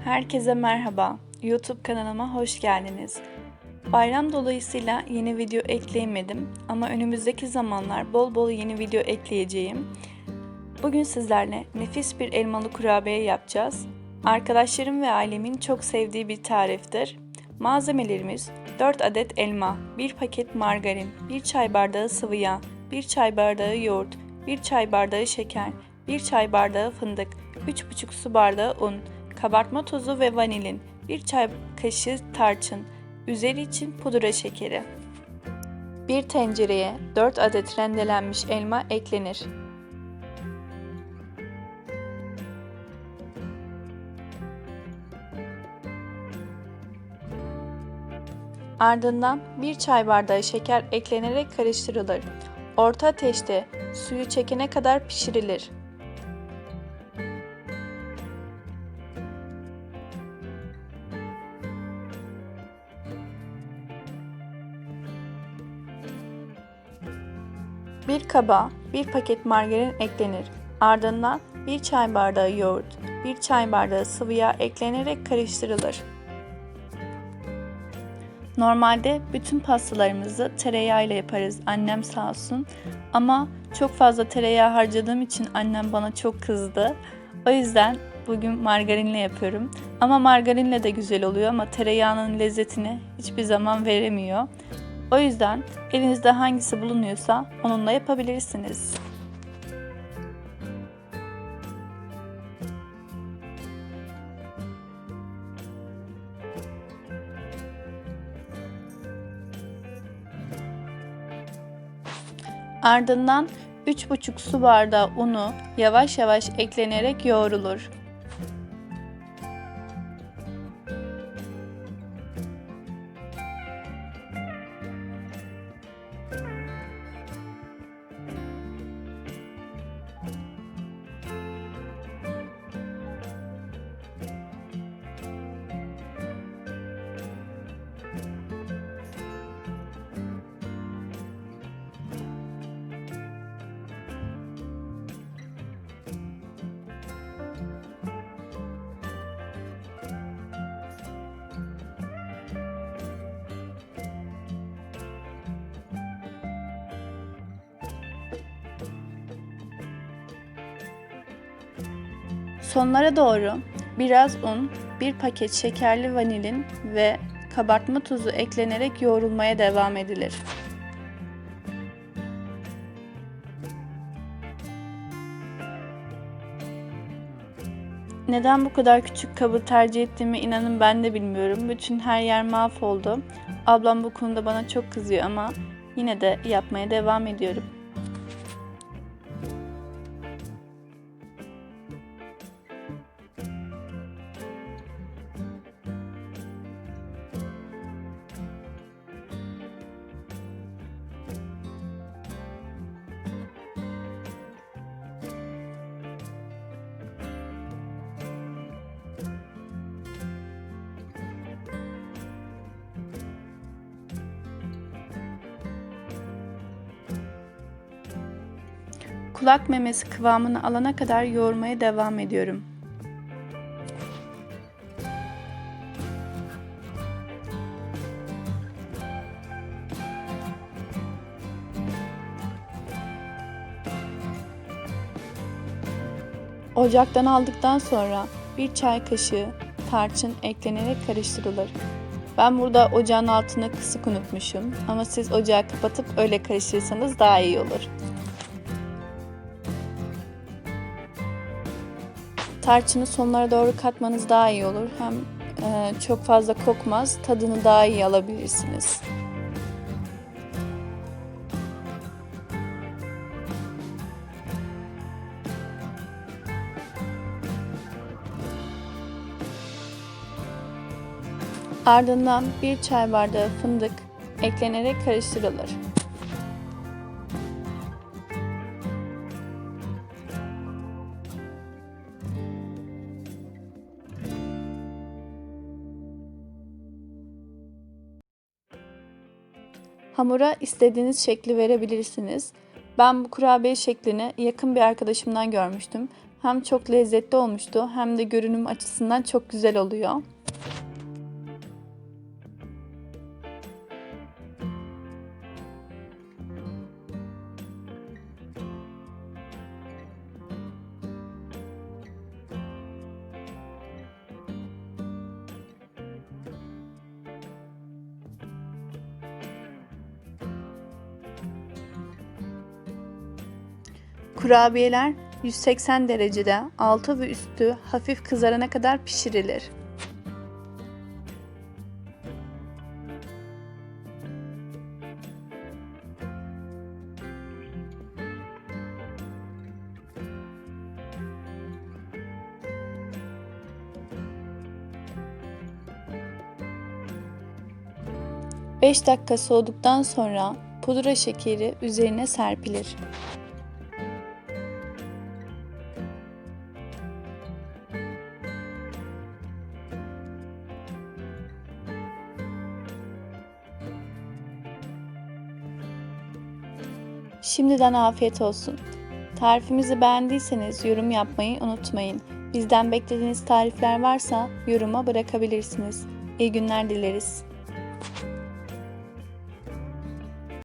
Herkese merhaba. YouTube kanalıma hoş geldiniz. Bayram dolayısıyla yeni video ekleyemedim ama önümüzdeki zamanlar bol bol yeni video ekleyeceğim. Bugün sizlerle nefis bir elmalı kurabiye yapacağız. Arkadaşlarım ve ailemin çok sevdiği bir tariftir. Malzemelerimiz 4 adet elma, 1 paket margarin, 1 çay bardağı sıvı yağ, 1 çay bardağı yoğurt, 1 çay bardağı şeker, 1 çay bardağı fındık, 3,5 su bardağı un, kabartma tozu ve vanilin, 1 çay kaşığı tarçın, üzeri için pudra şekeri. Bir tencereye 4 adet rendelenmiş elma eklenir. Ardından 1 çay bardağı şeker eklenerek karıştırılır. Orta ateşte suyu çekene kadar pişirilir. Bir kaba bir paket margarin eklenir. Ardından bir çay bardağı yoğurt, bir çay bardağı sıvı yağ eklenerek karıştırılır. Normalde bütün pastalarımızı tereyağıyla yaparız. Annem sağ olsun. Ama çok fazla tereyağı harcadığım için annem bana çok kızdı. O yüzden bugün margarinle yapıyorum. Ama margarinle de güzel oluyor ama tereyağının lezzetini hiçbir zaman veremiyor. O yüzden elinizde hangisi bulunuyorsa onunla yapabilirsiniz. Ardından 3,5 su bardağı unu yavaş yavaş eklenerek yoğrulur. Sonlara doğru biraz un, bir paket şekerli vanilin ve kabartma tozu eklenerek yoğrulmaya devam edilir. Neden bu kadar küçük kabı tercih ettiğimi inanın ben de bilmiyorum. Bütün her yer mahvoldu. Ablam bu konuda bana çok kızıyor ama yine de yapmaya devam ediyorum. Kulak memesi kıvamını alana kadar yoğurmaya devam ediyorum. Ocaktan aldıktan sonra bir çay kaşığı tarçın eklenerek karıştırılır. Ben burada ocağın altını kısık unutmuşum ama siz ocağı kapatıp öyle karıştırırsanız daha iyi olur. Tarçını sonlara doğru katmanız daha iyi olur. Hem e, çok fazla kokmaz, tadını daha iyi alabilirsiniz. Ardından bir çay bardağı fındık eklenerek karıştırılır. Hamura istediğiniz şekli verebilirsiniz. Ben bu kurabiye şeklini yakın bir arkadaşımdan görmüştüm. Hem çok lezzetli olmuştu hem de görünüm açısından çok güzel oluyor. Kurabiyeler 180 derecede altı ve üstü hafif kızarana kadar pişirilir. Beş dakika soğuduktan sonra pudra şekeri üzerine serpilir. Şimdiden afiyet olsun. Tarifimizi beğendiyseniz yorum yapmayı unutmayın. Bizden beklediğiniz tarifler varsa yoruma bırakabilirsiniz. İyi günler dileriz.